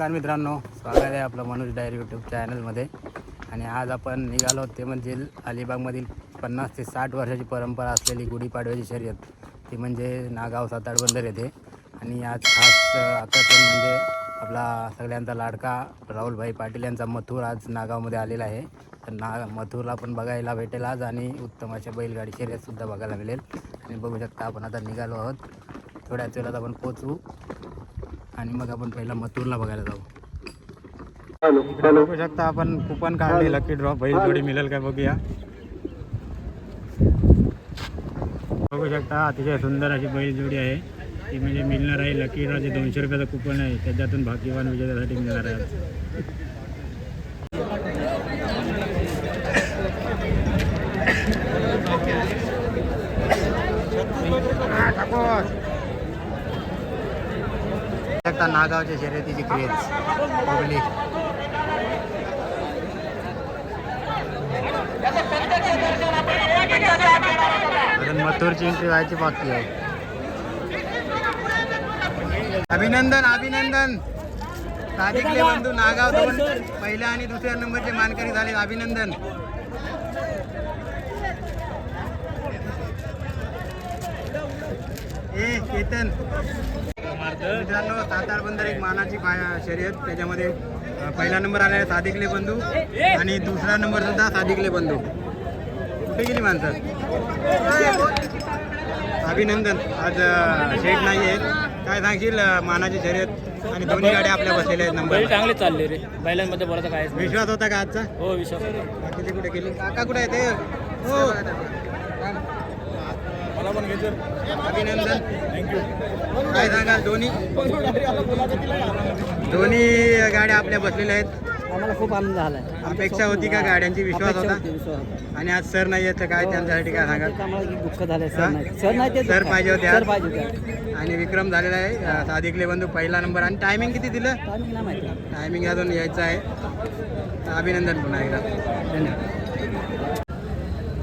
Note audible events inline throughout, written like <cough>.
नमस्कार मित्रांनो स्वागत आहे आपलं मनोज डायरी यूट्यूब चॅनलमध्ये आणि आज आपण निघालो ते म्हणजे अलिबागमधील पन्नास ते साठ वर्षाची परंपरा असलेली गुढीपाडव्याची शर्यत. ती म्हणजे नागाव साताड बंदर येथे. आणि आज खास आकर्षण म्हणजे आपला सगळ्यांचा लाडका राहुलभाई पाटील यांचा मथुर आज नागावमध्ये आलेला आहे. तर ना मथुरला पण बघायला भेटेल आज आणि उत्तम अशा बैलगाडी शर्यतसुद्धा बघायला मिळेल. आणि बघू शकता आपण आता निघालो आहोत. थोड्याच वेळात आपण पोचू आणि मग आपण पहिला मथुरला बघायला जाऊ. इकडे बघू शकता आपण कुपन काढले लकी ड्रॉप बैल जोडी मिळेल काय बघूया. बघू शकता अतिशय सुंदर अशी बैल जोडी आहे. ती म्हणजे मिळणार आहे लकी ड्रॉ जे दोनशे रुपयाचं कुपन आहे. त्याच्यातून भाग्यवान विजेत्यासाठी मिळणार आहे आज. शकता नागावच्या शर्यतीची क्रेज पब्लिक. अजून मथुरची एंट्री व्हायची बाकी आहे. अभिनंदन अभिनंदन. सादिकले बंधू नागाव दोन पहिल्या आणि दुसऱ्या नंबरचे मानकरी झाले अभिनंदन. ए केतन. मित्रांनो सातार बंदर एक मानाची शर्यत. त्याच्यामध्ये पहिला नंबर आला आहे सादिकले बंधू आणि दुसरा नंबर सुद्धा सादिकले बंधू. कुठे गेली माणसं? अभिनंदन. आज शेठ नाही आहेत. काय सांगशील मानाची शर्यत? आणि दोन्ही गाड्या आपल्या बसलेल्या आहेत नंबर चांगले चालले रे. बैलांमध्ये बोलायचं काय विश्वास होता का आजचा? हो विश्वास बाकीचे कुठे गेले? काका कुठे आहे ते हो. अभिनंदन. थँक्यू काय सांगाल दोन्ही दोन्ही गाड्या आपल्या बसलेल्या आहेत. आम्हाला खूप आनंद झालाय. अपेक्षा होती का गाड्यांची? विश्वास होता? आणि आज सर नाही येत तर काय त्यांच्यासाठी काय सांगाल? आम्हाला दुःख झालंय हा? सर नाही. सर नाही ते सर पाहिजे होते सर आज. पाहिजे होते आणि विक्रम झालेला आहे अं, सादिकले बंधू पहिला नंबर. आणि टायमिंग किती दिलं? आम्ही नाही माहिती. टायमिंग अजून यायचं आहे. अभिनंदन पुन्हा एकदा. धन्यवाद.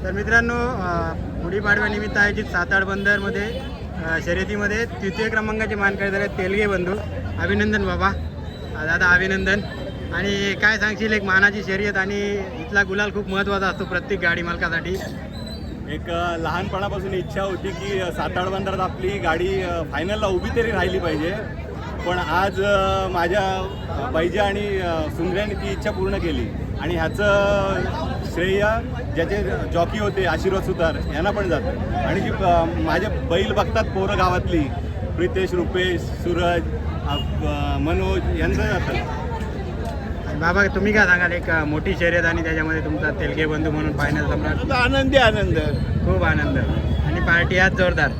तर मित्रांनो अं, गुढीपाडव्यानिमित्त आयोजित साताड बंदरमध्ये शर्यतीमध्ये तृतीय क्रमांकाचे मानकरी झाले तेलगे बंधू. अभिनंदन बाबा. दादा अभिनंदन. आणि काय सांगशील एक मानाची शर्यत आणि इथला गुलाल खूप महत्त्वाचा असतो प्रत्येक गाडी मालकासाठी. एक लहानपणापासून इच्छा होती की अ, साताड बंदरात आपली गाडी फायनलला उभी तरी राहिली पाहिजे. पण आज माझ्या अ, बैजा आणि सुंदऱ्याने ती इच्छा पूर्ण केली. आणि ह्याचं श्रेय ज्याचे जॉकी होते आशीर्वाद सुतार यांना पण जातं. आणि जी माझे बैल बघतात पोरं गावातली प्रितेश रुपेश सूरज मनोज यांचं जातं. आणि बाबा तुम्ही काय सांगाल? एक मोठी शर्यत आणि त्याच्यामध्ये तुमचा तेलगे बंधू म्हणून फायनल सम्राट. आनंदी आनंद. खूप आनंद. आणि पार्टी आज जोरदार.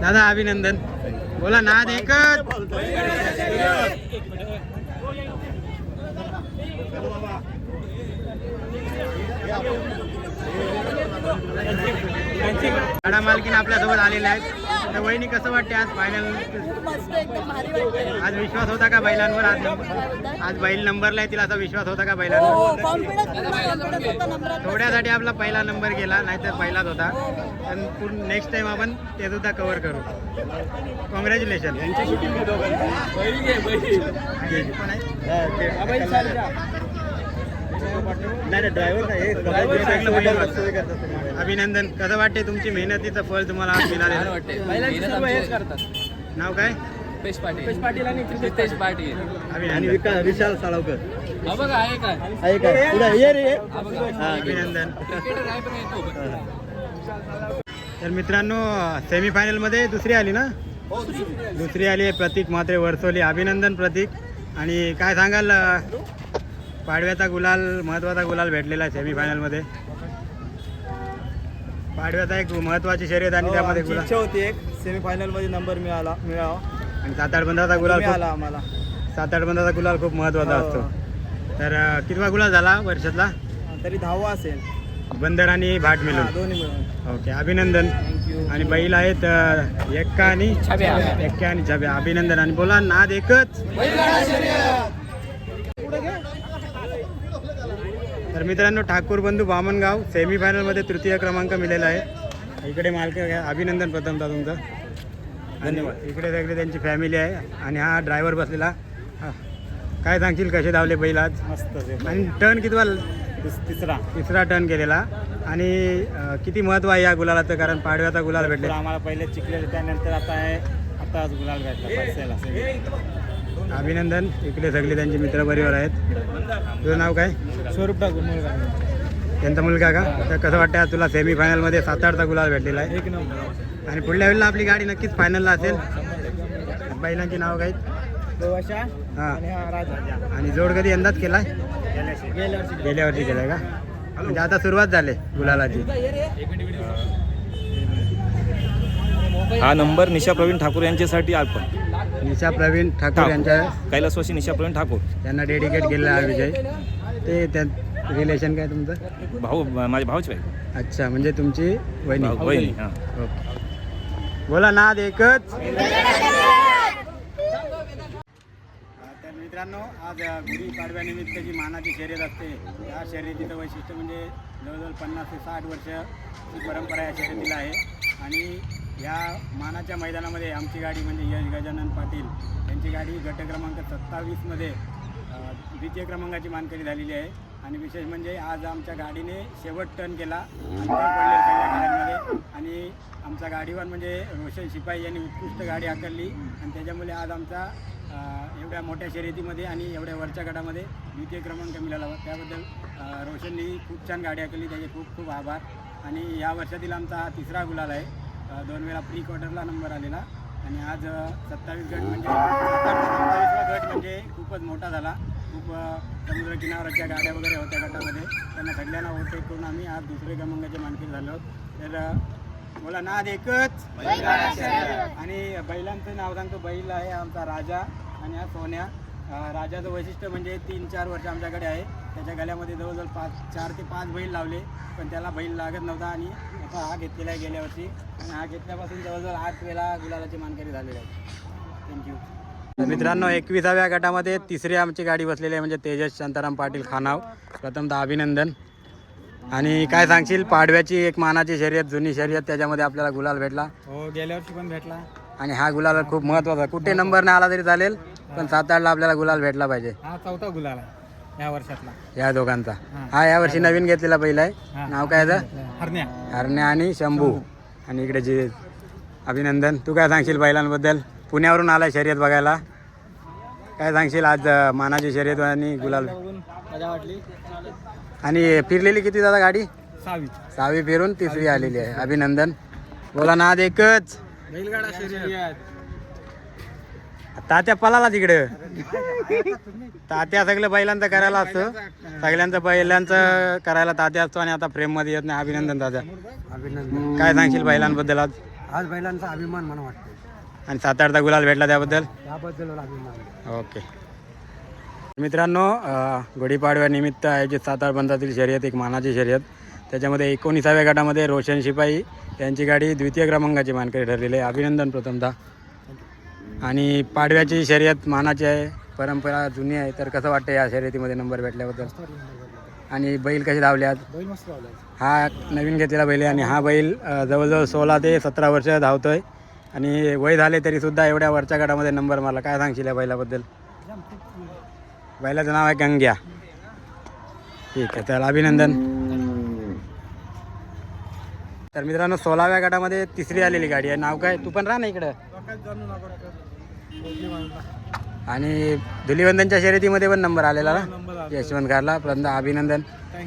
दादा अभिनंदन. बोला नाद एकच. गाडा मालकीन आपल्यासोबत आलेले आहेत. तर वहिनी कसं वाटते आज फायनल मस्त एकदम भारी वाटतं आज विश्वास होता का बैलांवर? आज नंबर आज बैल नंबरला आहे तिला असा विश्वास होता का हो बैलांवर होता नंबरात थोड्यासाठी आपला पहिला नंबर गेला नाहीतर पहिलाच होता. पण नेक्स्ट टाइम आपण ते सुद्धा कव्हर करू. कॉंग्रॅच्युलेशन अभिनंदन. कसं वाटते तुमची मेहनतीचं फळ तुम्हाला आज मिळालेलं? नाव काय? पेश पाटील. पाटील आणि नितेश पाटील. अभिनंदन. विशाल साळवकर. हा बघा आहे काय? आहे काय? पुढे ये रे. अभिनंदन. क्रिकेटर आहे पण येतो. तर मित्रांनो सेमीफायनलमध्ये दुसरी आली ना? दुसरी आली. आहे प्रतीक म्हात्रे वर्सोली. अभिनंदन प्रतीक. आणि काय सांगाल अं, पाडव्याचा गुलाल महत्त्वाचा गुलाल भेटलेला आहे सेमीफायनलमध्ये पाडव्याचा एक महत्त्वाची शर्यत आणि त्यामध्ये गुलाल इच्छा होती एक. सेमीफायनलमध्ये नंबर मिळाला मिळावा. आणि सात आठ बंदाचा गुलाल मिळाला खूप आम्हाला. सात आठ बंदाचा गुलाल खूप महत्त्वाचा हो. असतो. तर अं, कितवा गुलाल झाला वर्षातला? तरी दहावा असेल. बंदर आणि भाट हा, मिळून. दोन्ही मिळून. ओके अभिनंदन. थँक्यू आणि बैल आहेत अं, एक्का आणि. एक्का आणि छब्या. अभिनंदन. आणि बोला नाद एकच. तर मित्रांनो ठाकूर बंधू बामणगाव सेमीफायनलमध्ये तृतीय क्रमांक मिळालेला आहे. इकडे मालक अभिनंदन प्रथमतः तुमचं. धन्यवाद. इकडे सगळे त्यांची फॅमिली आहे. आणि हा ड्रायव्हर बसलेला. हा. काय सांगशील कसे धावले बैल आज? मस्त आणि टर्न किती तिसरा. तिसरा टर्न केलेला. आणि किती महत्त्व आहे या गुलालाचं? कारण पाडव्याचा गुलाल भेटले. आम्हाला पहिले चिकलेले त्यानंतर आता आहे आता आज गुलाल भेटला अभिनंदन. इकडे सगळे त्यांचे मित्र परिवार आहेत. तुझं नाव काय? स्वरूप टाकून त्यांचा मुलगा का? तर कसं वाटतं तुला सेमीफायनलमध्ये सात आठचा गुलाल भेटलेला आहे? एक नंबर. आणि पुढल्या वेळेला आपली गाडी नक्कीच फायनलला असेल. बैलांची नाव काय? दोवाशा हां. आणि हा राजा. आणि जोड कधी यंदाच वर्षी गेल्या वर्षी. केलाय का? म्हणजे आता सुरुवात झाली गुलालाची. हा नंबर निशा प्रवीण ठाकूर यांच्यासाठी आपण. निशा प्रवीण ठाकूर यांच्या कैलासवासी निशा प्रवीण ठाकूर. त्यांना डेडिकेट केलेला हा विजय. ते त्या रिलेशन काय तुमचं? भाऊ माझे भाऊच आहे अच्छा म्हणजे तुमची वहिनी. भाऊ- बहिणी हां. ओके. बोला नाद एकच. तर मित्रांनो आज गुढी पाडव्यानिमित्त जी मानाची शर्यत असते या शर्यतीचं वैशिष्ट्य म्हणजे जवळजवळ पन्नास ते साठ वर्षची परंपरा या शर्यतीला आहे. आणि या मानाच्या मैदानामध्ये आमची गाडी म्हणजे यश गजानन पाटील यांची गाडी गट क्रमांक सत्तावीसमध्ये द्वितीय क्रमांकाची मानकरी झालेली आहे. आणि विशेष म्हणजे आज आमच्या गाडीने शेवट टर्न केला. गाड्यांमध्ये आणि आमचा गाडीवर म्हणजे रोशन शिपाई यांनी उत्कृष्ट गाडी आकरली. आणि त्याच्यामुळे आज आमचा एवढ्या मोठ्या शर्यतीमध्ये आणि एवढ्या वरच्या गटामध्ये द्वितीय क्रमांक मिळाला. त्याबद्दल रोशननी खूप छान गाडी आकरली. त्याचे खूप खूप आभार. आणि या वर्षातील आमचा हा तिसरा गुलाल आहे. दोन वेळा प्री क्वार्टरला नंबर आलेला. आणि आज सत्तावीस गट म्हणजे सत्तावीसवा गट म्हणजे खूपच मोठा झाला. खूप अ, समुद्र किनाऱ्याच्या गाड्या वगैरे होत्या गटामध्ये. त्यांना सगळ्यांना ओव्हरटेक करून आम्ही आज दुसरे क्रमांकाचे मानकरी झालो. तर बोला नाद एकच. आणि बैलांचं नाव सांगतो. बैल आहे आमचा राजा आणि हा सोन्या. राजाचं वैशिष्ट्य म्हणजे तीन चार वर्ष आमच्याकडे आहे. त्याच्या गळ्यामध्ये जवळजवळ पाच चार ते पाच बैल लावले. पण त्याला बैल लागत नव्हता आणि हा घेतलेला आहे गेल्या वर्षी आणि हा घेतल्यापासून जवळजवळ आठ वेळा गुलालाची मानकरी झालेली आहे. थँक्यू मित्रांनो एकविसाव्या गटामध्ये तिसरी आमची गाडी बसलेली आहे म्हणजे तेजस शांताराम पाटील खानाव. प्रथमतः अभिनंदन. आणि काय सांगशील पाडव्याची एक मानाची शर्यत जुनी शर्यत त्याच्यामध्ये आपल्याला गुलाल भेटला. हो गेल्या वर्षी पण भेटला. आणि हा गुलाल खूप महत्त्वाचा. कुठे नंबर नाही आला तरी चालेल पण सात आठला आपल्याला गुलाल भेटला पाहिजे. हा चौथा गुलाल आहे. या वर्षातला. या दोघांचा. हा. यावर्षी नवीन घेतलेला पहिला आहे. नाव काय याचं? हरण्या. हरण्या आणि शंभू. आणि इकडे जे अभिनंदन. तू काय सांगशील बैलांबद्दल? पुण्यावरून आलाय शर्यत बघायला. काय सांगशील आज अं, मानाची शर्यत आणि गुलाल? बघून मजा वाटली. आणि फिरलेली किती दादा गाडी? सहावी. सहावी फिरून तिसरी आलेली आहे. अभिनंदन. बोला नाद एकच. बैलगाडा शर्यत. तात्या पलाला तिकडं. तात्या सगळं बैलांचं करायला असतं. सगळ्यांचं बैलांचं करायला तात्या असतो आणि आता फ्रेममध्ये येत नाही. अभिनंदन तात्या. अभिनंदन. काय सांगशील बैलांबद्दल आज? आज बैलांचा अभिमान मला वाटतो आणि सात आठचा गुलाल भेटला त्याबद्दल? त्याबद्दल अभिमान. ओके. मित्रांनो गुढीपाडव्यानिमित्त आयोजित सातार बंधातील शर्यत एक मानाची शर्यत. त्याच्यामध्ये एकोणीसाव्या गटामध्ये रोशन शिपाई यांची गाडी द्वितीय क्रमांकाची मानकरी ठरलेली आहे. अभिनंदन प्रथमतः आणि पाडव्याची शर्यत मानाची आहे परंपरा जुनी आहे तर कसं वाटतं या शर्यतीमध्ये नंबर भेटल्याबद्दल? आणि बैल कसे धावल्यात बैल मस्त लावला हा नवीन घेतलेला बैल आहे आणि हा बैल जवळजवळ सोळा ते सतरा वर्ष धावतोय. आणि वय झाले तरीसुद्धा एवढ्या वरच्या गटामध्ये नंबर मारला. काय सांगशील या बैलाबद्दल? बैलाचं नाव आहे गंग्या. ठीक आहे तर अभिनंदन. तर मित्रांनो सोळाव्या गटामध्ये तिसरी आलेली गाडी आहे. नाव काय? तू पण राह ना इकडं. आणि धुलिवंदनच्या शर्यतीमध्ये पण नंबर आलेला ना? यशवंत कारला प्रथम अभिनंदन.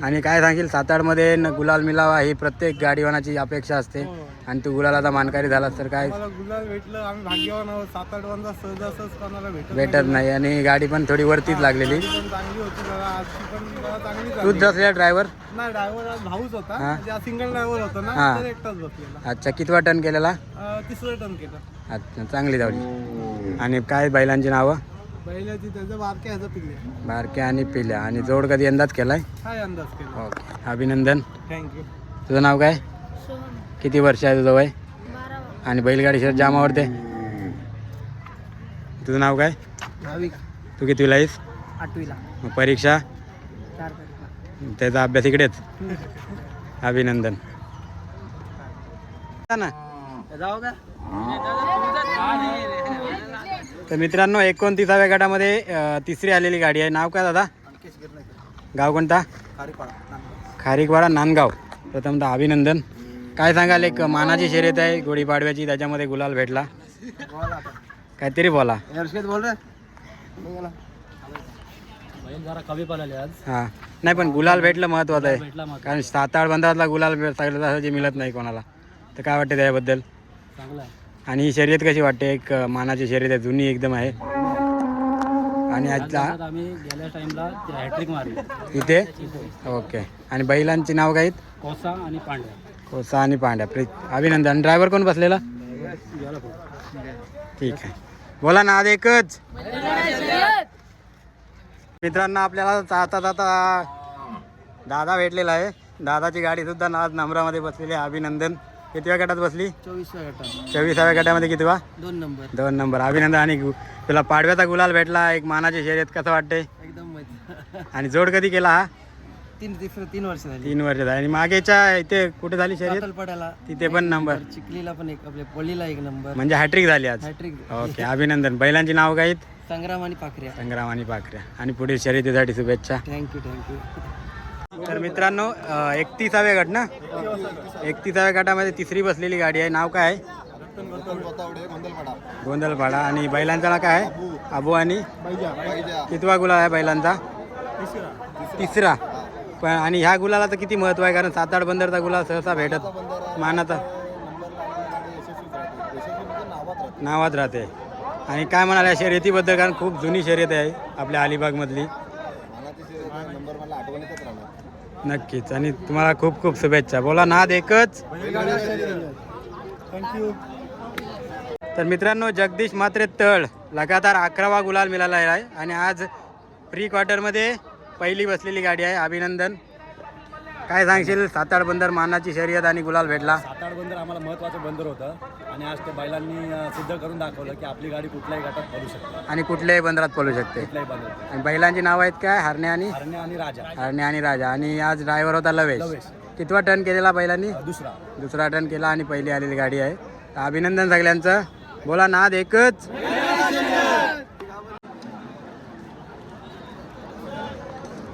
आणि काय सांगशील सातारमध्ये न गुलाल मिळावा ही प्रत्येक गाडीवानाची अपेक्षा असते. आणि तू गुलालाचा मानकरी झालास तर काय? मला गुलाल भेटलं आम्ही भाग्यवान आहोत. सात आठ वाजता सहज असंच कोणाला भेटत भेटत नाही. आणि गाडी पण थोडी वरतीच लागलेली. पण चांगली होती जरा. आजची पण जरा चांगली तूच झाली बसलेला ड्रायव्हर नाही ड्रायव्हर आज भाऊच होता. हा. म्हणजे सिंगल ड्रायव्हर होता ना हा. तर एकटाच बसलेला. अच्छा कितवा टर्न केलेला? अं, तिसरं टर्न केलं. अच्छा चांगली धावली. आणि काय बैलांची नावं? त्याचं बारक्या ह्याचं पिल्ले. बारक्या आणि पिल्या आणि जोड कधी यंदाच केलाय? काय अंदाज केला. ओके. अभिनंदन. थँक्यू तुझं नाव काय? किती वर्ष आहे तुझं वय? आणि बैलगाडी शर्ट जाम आवडते तुझं नाव काय? भाविक. तू किती आहेस? आठवीला. मग परीक्षा? चार तारीखला. त्याचा अभ्यास इकडेच <laughs> अभिनंदन. ना जाऊ का? तर मित्रांनो एकोणतीसाव्या गटामध्ये तिसरी आलेली गाडी आहे. नाव काय दादा? गाव कोणता? खारीकवाडा नांदगाव. प्रथमतः अभिनंदन. काय सांगाल एक मानाची शर्यत आहे गुढीपाडव्याची त्याच्यामध्ये गुलाल भेटला. काहीतरी बोला. बोल रे. जरा कमी पडाले आज. हां. नाही पण गुलाल भेटलं महत्वाचं आहे. कारण सात आठ बंधातला गुलाल भे- सगळं तसं जे मिळत नाही कोणाला. तर काय वाटतं त्याबद्दल? चांगला आहे. आणि ही शर्यत कशी वाटते? एक मानाची शर्यत आहे जुनी एकदम आहे. आणि आजचा आम्ही गेल्या टाइमला हॅट्रिक मारली. इथे? ओके. आणि बैलांची नाव काय? कोसा आणि पांढरा कोसा आणि पांड्या. प्रीत अभिनंदन. ड्रायव्हर कोण बसलेला? ठीक आहे. बोला ना आज एकच मित्रांनो आपल्याला जाता जाता दादा भेटलेला आहे. दादाची गाडी सुद्धा आज नंबरामध्ये बसलेली आहे. अभिनंदन. कितव्या गटात बसली? चोवीसव्या गटात. चोवीसाव्या गटामध्ये कितवा? दोन नंबर. दोन नंबर. अभिनंदन. आणि गु- तुला पाडव्याचा गुलाल भेटला. एक मानाची शर्यत कसं वाटते एकदम मजा. <laughs> आणि जोड कधी केला हा? तीन तिसरं तीन वर्ष झाली. तीन वर्षाचा आणि मागेच्या इथे कुठे झाली शर्यत? पडायला. तिथे पण नंबर चिखलीला पण एक आपल्या पोलीला एक नंबर म्हणजे हॅट्रिक झाली आज. हॅट्रिक ओके अभिनंदन. बैलांची नाव काय आहेत? संग्राम आणि पाखऱ्या. संग्राम आणि पाखऱ्या. आणि पुढील शर्यतीसाठी शुभेच्छा. थँक्यू थँक्यू तर मित्रांनो एकतीसाव्या गट ना? एकतीसाव्या गटामध्ये तिसरी बसलेली गाडी आहे. नाव काय आहे? गोंधळपाडा आणि बैलांचा नाव काय आहे? अबू आणि कितवा गुलाल आहे बैलांचा? तिसरा. पण आणि ह्या गुलाला तर किती महत्त्व आहे? कारण सात आठ बंदरचा गुलाल सहसा भेटत मानाचा. नावात राहते. आणि काय म्हणाले शर्यतीबद्दल कारण खूप जुनी शर्यत आहे आपल्या अलिबागमधली. नक्कीच. आणि तुम्हाला खूप खूप शुभेच्छा. बोला नाद एकच. थँक्यू तर मित्रांनो जगदीश मात्रे तळ लगातार अकरावा गुलाल मिळाला आहे. आणि आज प्री क्वार्टरमध्ये पहिली बसलेली गाडी आहे. अभिनंदन. काय सांगशील? सात आठ बंदर मानाची शर्यत आणि गुलाल भेटला. सातार बंदर आम्हाला महत्त्वाचं बंदर होतं. आणि आज ते बैलांनी सिद्ध करून दाखवलं की आपली गाडी कुठल्याही गटात पडू शकते. आणि कुठल्याही बंदरात पळू शकते. कुठल्याही बंदर आणि बैलांची नावं आहेत काय? हरणे आणि? हरणे आणि राजा. हरणे आणि राजा. आणि आज ड्रायव्हर होता लवेश. लवेश. कितवा टर्न केलेला बैलांनी? दुसरा. दुसरा टर्न केला आणि पहिली आलेली गाडी आहे. तर अभिनंदन सगळ्यांचं. बोला नाद एकच.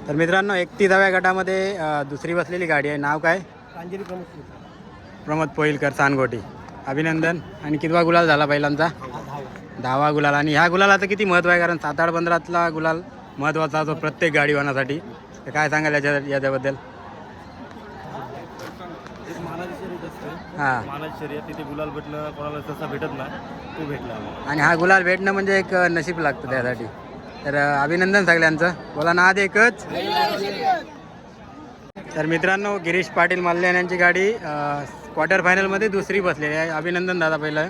तर मित्रांनो एकतीसाव्या गटामध्ये दुसरी बसलेली गाडी आहे. नाव काय? कांजिरी प्रमोद पोईलकर. सानगोटी अभिनंदन. आणि कितवा गुलाल झाला बैलांचा दहावा गुलाल. आणि ह्या गुलालाचं किती महत्त्व आहे? कारण सात आठ पंधरातला गुलाल महत्त्वाचा असतो प्रत्येक गाडी होण्यासाठी तर काय सांगाल याच्या याच्याबद्दल? हां. मानाची शर्यत तिथे गुलाल भेटणं कोणाला तसा भेटत नाही तो भेटला आणि हा गुलाल भेटणं म्हणजे एक नशीब लागतं त्यासाठी. तर अभिनंदन सगळ्यांचं. बोला नाद एकच. तर मित्रांनो गिरीश पाटील मल्ल्याण यांची गाडी क्वार्टर फायनलमध्ये दुसरी बसलेली आहे. अभिनंदन दादा पहिलं.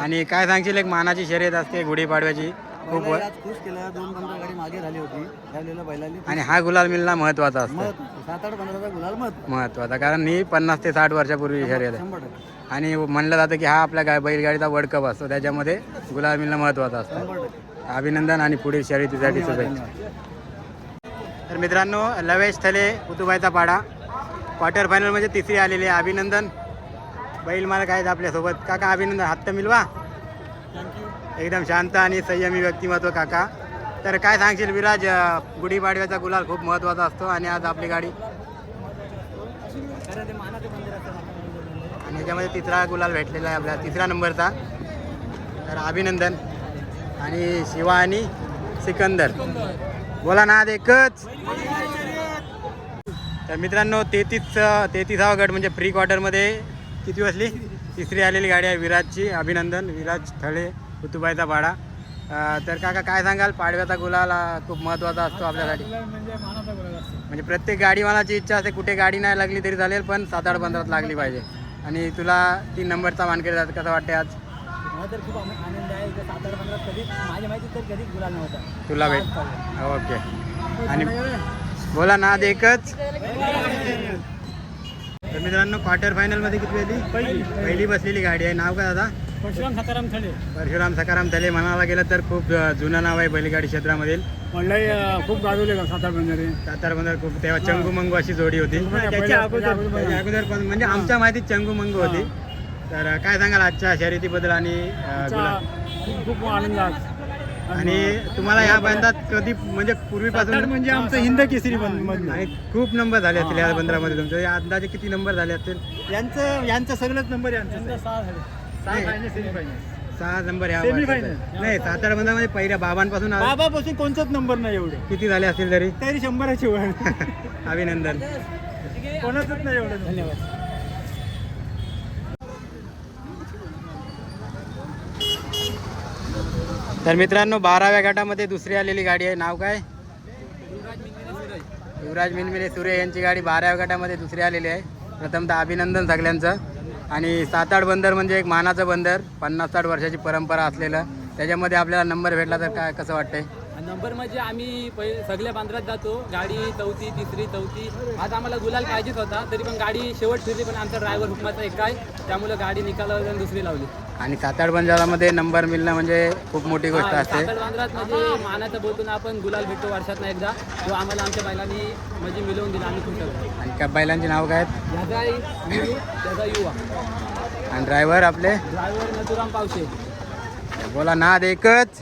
आणि काय सांगशील एक मानाची शर्यत असते गुढीपाडव्याची. खूप खुश केलं. दोन पंधरा गाडी मागे झाली होती. त्यावेळेला आणि हा गुलाल मिळणं महत्त्वाचा असतो. सात आठ पंधराचा गुलाल मत महत्त्वाचा. कारण ही पन्नास ते साठ वर्षापूर्वी शर्यत आहे. आणि म्हणलं जातं की हा आपल्या गा बैलगाडीचा वर्ल्ड कप असतो. त्याच्यामध्ये गुलाल मिळणं महत्त्वाचं असतं. अभिनंदन आणि पुढील शर्यतीसाठी शुभेच्छा. तर मित्रांनो लवेश थले उतुबाईचा पाडा. क्वार्टर फायनल म्हणजे तिसरी आलेली आहे. अभिनंदन. बैल मला काय आपल्यासोबत. काका अभिनंदन. हात मिलवा. एकदम शांत आणि संयमी व्यक्तिमत्व काका. तर काय सांगशील विराज गुढीपाडव्याचा गुलाल खूप महत्त्वाचा असतो आणि आज आपली गाडी? त्याच्यामध्ये तिसरा गुलाल भेटलेला आहे आपला. तिसरा नंबरचा. तर अभिनंदन. आणि शिवा आणि सिकंदर. बोला ना एकच. तर मित्रांनो तेहतीस तेहतीसावा गट म्हणजे प्री क्वार्टरमध्ये किती बसली? तिसरी आलेली गाडी आहे विराजची. अभिनंदन. विराज थळे कुतुबाईचा भाडा तर काका काय सांगाल? पाडव्याचा गुलाल खूप महत्त्वाचा असतो आपल्यासाठी. म्हणजे प्रत्येक गाडीवानाची इच्छा असते कुठे गाडी नाही लागली तरी चालेल पण सात आठ बंदरात लागली पाहिजे. आणि तुला तीन नंबरचा मानकरी जात कसं वाटते आज? मला तर खूप आनंद आहे. की सात आठ पंधरा कधी माझ्या माहिती तर कधीच गुलाल नव्हता. तुला भेट ओके. आणि बोला ना आज एकच. तर मित्रांनो क्वार्टर फायनलमध्ये किती पहिली. पहिली बसलेली गाडी आहे. नाव काय दादा? परशुराम सकाराम थळे. परशुराम सकाराम तले म्हणायला गेलं तर खूप जुनं नाव आहे बैलगाडी क्षेत्रामधील. म्हणलं खूप गाजवले का सात आठ बंधारे सातार बंदर खूप तेव्हा चंगू मंगू अशी जोडी होती. त्याच्या अगोदर- पण म्हणजे आमच्या माहितीत चंगू मंगू होती. तर काय सांगाल आजच्या शर्यतीबद्दल आणि खूप खूप आनंद आज. आणि तुम्हाला या बंदात कधी म्हणजे पूर्वीपासून म्हणजे आमचं हिंद केसरी बंद आणि खूप नंबर झाले असतील या बंदरामध्ये तुमचे. अंदाजे किती नंबर झाले असतील? यांचं यांचं सगळंच नंबर यांचं सहा नंबर या. नाही सात आठ बंदामध्ये पहिल्या बाबांपासून आ- बाबापासून कोणताच नंबर नाही एवढे. किती झाले असतील तरी? तरी शंभराची वर <laughs> अभिनंदन. कोणाचंच नाही एवढं. धन्यवाद. तर मित्रांनो बाराव्या गटामध्ये दुसरी आलेली गाडी आहे. नाव काय? युवराज मिनमिने सूर्य यांची गाडी बाराव्या गटामध्ये दुसरी आलेली आहे. प्रथमतः अभिनंदन सगळ्यांचं. आणि सात आठ बंदर म्हणजे एक मानाचं बंदर पन्नास साठ वर्षाची परंपरा असलेलं. त्याच्यामध्ये आपल्याला नंबर भेटला तर काय कसं वाटतंय? नंबर म्हणजे आम्ही पहिले सगळ्या बांद्रात जातो. गाडी चौथी तिसरी चौथी. आज आम्हाला गुलाल पाहिजेच होता तरी पण गाडी शेवट फिरली पण आमचा ड्रायव्हर हुकमाचा एक काय त्यामुळे गाडी निकालावर जाऊन दुसरी लावली. आणि सात आठ बंजारामध्ये नंबर मिळणं म्हणजे खूप मोठी गोष्ट हा, असते. साखर बांद्रात म्हणजे मानाचं बोलतो ना आपण गुलाल भेटतो वर्षात एकदा. तो आम्हाला आमच्या बैलांनी म्हणजे मिळवून दिला आम्ही खुश आहोत. आणि त्या बैलांची नाव काय आहेत? त्याचा युवा. आणि ड्रायव्हर आपले? ड्रायव्हर नथुराम पावशे. बोला नाद एकच.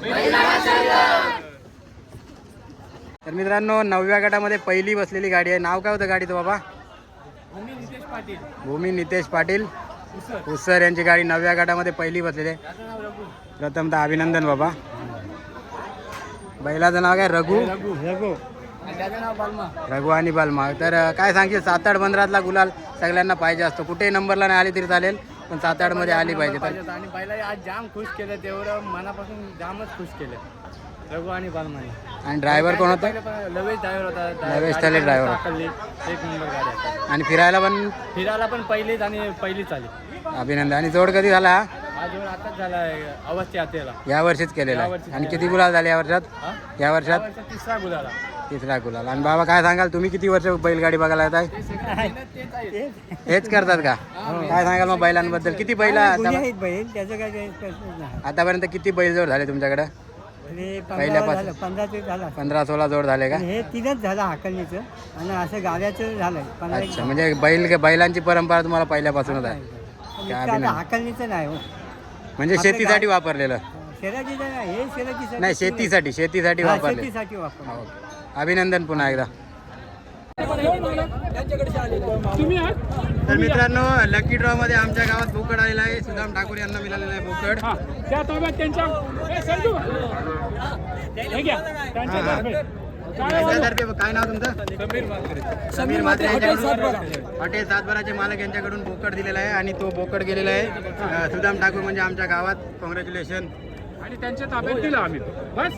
तर मित्रांनो नवव्या गटामध्ये पहिली बसलेली गाडी आहे. नाव काय होतं गाडीचं बाबा? भूमी नितेश पाटील. उसर. यांची गाडी नवव्या गटामध्ये पहिली बसलेली आहे. प्रथमतः अभिनंदन बाबा. बैलाचं नाव काय? रघु? त्याचं नाव बालमा. रघु आणि बालमा. तर काय सांगशील? सात आठ बंदरातला गुलाल सगळ्यांना पाहिजे असतो. कुठेही नंबरला नाही आली तरी चालेल पण सात आठमध्ये आली पाहिजे. आणि बैला आज जाम खुश केलं. तेवढं मनापासून जामच खुश केलं. रघु आणि बालमाने. आणि ड्रायव्हर कोण होता? लवेश ड्रायव्हर होता लवेश तले driver. टाकली एक नंबर गाडी आता. आणि फिरायला पण? फिरायला पण पहिलीच आणि पहिलीच आली. अभिनंदन. आणि जोड कधी झाला हा? हा जोड आताच झाला अवस्थे आतेला. या वर्षीच केलेला आहे. आणि किती गुलाल झाले या वर्षात? हा? या वर्षात? तिसरा गुलाला तिसरा गुलाल. आणि बाबा काय सांगाल तुम्ही किती वर्ष बैलगाडी बघायला येत आहे हेच करतात का? काय सांगाल मग बैलांबद्दल? किती बैल आता- आहेत बैल त्याचं काय काही प्रश्नच नाही. आतापर्यंत किती बैल जोड झाले तुमच्याकडे? हे पहिल्यापासून. झालं पंधरा ते झाला. पंधरा सोळा जोड झाले का? हे तीनच झालं हाकलणीचं. आणि असं गाड्याचं झालंय. पंधरा अच्छा म्हणजे बैल बैलांची परंपरा तुम्हाला पहिल्यापासूनच आहे. पण इतकं आता. हाकलणीचं नाही हो. म्हणजे शेतीसाठी वापरलेलं? शेराकीचं नाही हे शेतीसाठी शेतीसाठी वापरले शेतीसाठी वापर. अभिनंदन पुन्हा एकदा. तर मित्रांनो लकी ड्रॉ मध्ये आमच्या गावात बोकड आलेला आहे. सुदाम ठाकूर यांना मिळालेला आहे बोकड. त्या ताब्यात त्यांच्या! हे काय नाव तुमचं? समीर यांच्याकडून हॉटेल सातबाराचे मालक यांच्याकडून बोकड दिलेला आहे आणि तो बोकड गेलेला आहे. सुदाम ठाकूर म्हणजे आमच्या गावात. कॉंग्रॅच्युलेशन आणि त्यांच्या ताब्यात दिला आम्ही. तो. बस.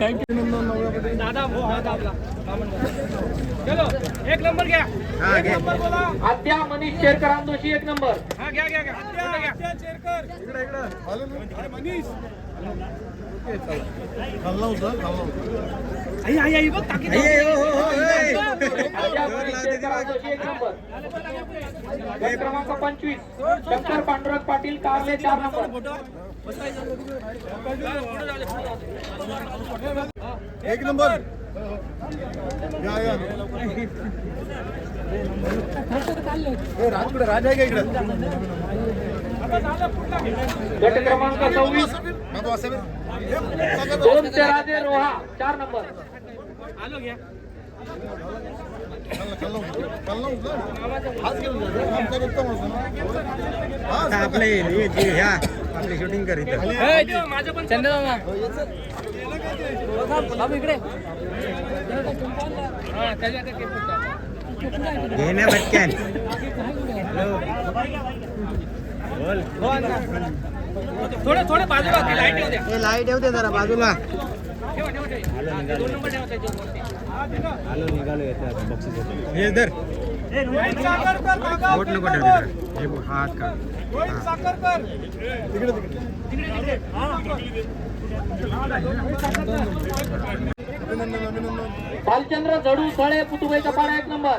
थँक्यू दादा भाऊ हा दाबला चलो एक नंबर घ्या. एक नंबर बोला. आद्या मनीष शेरकर दोषी एक नंबर. हा घ्या घ्या घ्या. घ्या शेरकर. इकडे इकडे. मनीष. आई बघ टाकी क्रमांक पंचवीस. शंकर पांडुरंग पाटील कारले चार नंबर. एक नंबर या या ए, राज राज आहे का इकडे गट क्रमांक सव्वीस. दोन तेराजे रोहा चार नंबर आलो घ्या. हा, आपले हे- ह्या आपली शूटिंग भटक्यान थोडे थोडे बाजूला लाईट येऊ दे. जरा बाजूला. हे का तिकडे तिकडे. हा. भालचंद्र झडू सळे पुतुबाईचा पाडा एक नंबर.